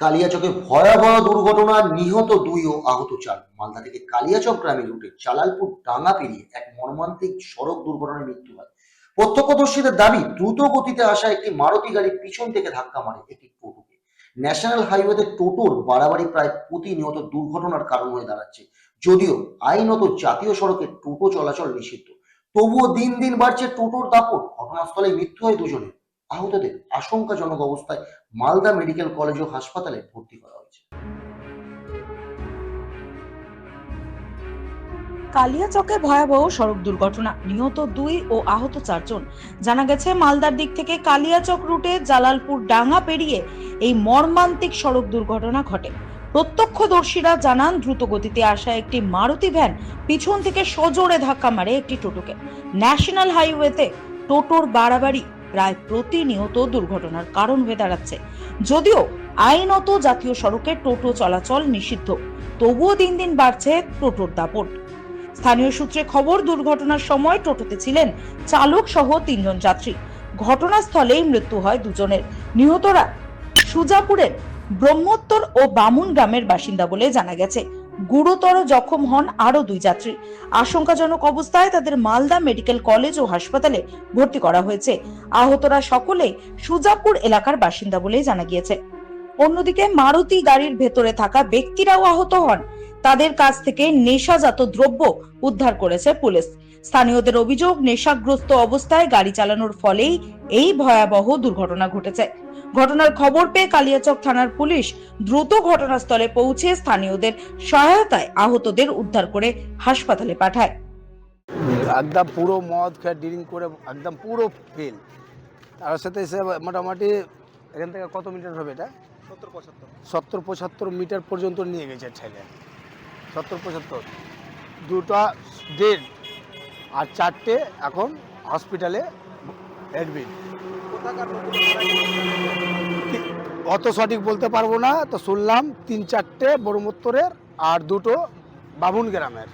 কালিয়াচকে ভয়াবহ দুর্ঘটনা, নিহত দুই ও আহত চার। মালদা থেকে কালিয়াচক গ্রামে রুটে চালালপুর ডাঙ্গা পেরিয়ে এক মর্মান্তিক সড়ক দুর্ঘটনায় মৃত্যু হয়। প্রত্যক্ষদর্শীদের দাবি, দ্রুত গতিতে আসা একটি মারুতি গাড়ি পিছন থেকে ধাক্কা মারে একটি টোটোকে। ন্যাশনাল হাইওয়েতে টোটোর বাড়াবাড়ি প্রায় প্রতিনিয়ত দুর্ঘটনার কারণ হয়ে দাঁড়াচ্ছে। যদিও আইনত জাতীয় সড়কে টোটো চলাচল নিষিদ্ধ, তবুও দিন দিন বাড়ছে টোটোর দাপট। ঘটনাস্থলে মৃত্যু হয় দুজনের। আহতদের আশঙ্কাজনক অবস্থায় মালদা মেডিকেল কলেজ ও হাসপাতালে ভর্তি করা হয়েছে। কালিয়াচকে ভয়াবহ সড়ক দুর্ঘটনা। নিহত দুই ও আহত চারজন। জানা গেছে, মালদার দিক থেকে কালিয়াচক রুটে জালালপুর ডাঙ্গা পেরিয়ে এই মর্মান্তিক সড়ক দুর্ঘটনা ঘটে। প্রত্যক্ষদর্শীরা জানান, দ্রুত গতিতে আসা একটি মারুতি ভ্যান পিছন থেকে সজোরে ধাক্কা মারে একটি টোটোকে। ন্যাশনাল হাইওয়েতে টোটোর বাড়াবাড়ি প্রায় প্রতিনিয়ত দুর্ঘটনার কারণ হয়ে দাঁড়াচ্ছে। যদিও আইনত জাতীয় সড়কে টোটো চলাচল নিষিদ্ধ, তবুও দিন দিন বাড়ছে টোটোর দাপট। স্থানীয় সূত্রে খবর, দুর্ঘটনার সময় টোটোতে ছিলেন চালক সহ তিনজন যাত্রী। ঘটনাস্থলেই মৃত্যু হয় দুজনের। নিহতরা সুজাপুরের ব্রহ্মোত্তর ও বামুন গ্রামের বাসিন্দা বলে জানা গেছে। গুরুতর জখম হন আরও দুই যাত্রী। আশঙ্কাজনক অবস্থায় তাদের মালদা মেডিকেল কলেজ ও হাসপাতালে ভর্তি করা হয়েছে। আহতরা সকলে সুজাপুর এলাকার বাসিন্দা বলেই জানা গিয়েছে। অন্যদিকে মারুতি গাড়ির ভেতরে থাকা ব্যক্তিরাও আহত হন। তাদের কাছ থেকে নেশাজাত দ্রব্য উদ্ধার করেছে পুলিশ। স্থানীয়দের অভিযোগ নেশাগ্রস্ত অবস্থায় গাড়ি চালানোর ফলেই এই ভয়াবহ দুর্ঘটনা ঘটেছে। ঘটনার খবর পেয়ে কালিয়াচক থানার পুলিশ দ্রুত ঘটনাস্থলে পৌঁছে স্থানীয়দের সহায়তায় আহতদের উদ্ধার করে হাসপাতালে পাঠায়। একদম পুরো মদ খেয়ে ড্রিঙ্ক করে একদম পুরো ফেল। তার সাথে এসে মোটামুটি এখান থেকে কত মিটার হবে এটা? সত্তর পঁচাত্তর। সত্তর পঁচাত্তর মিটার পর্যন্ত নিয়ে গেছে ছেলে সত্তর, পঁচাত্তর। দুটা দেড় আর চারটে এখন হসপিটালে অ্যাডমিট অত সঠিক বলতে পারব না, তো শুনলাম তিন চারটে বড়মত্তরের আর দুটো বাবুন গ্রামের।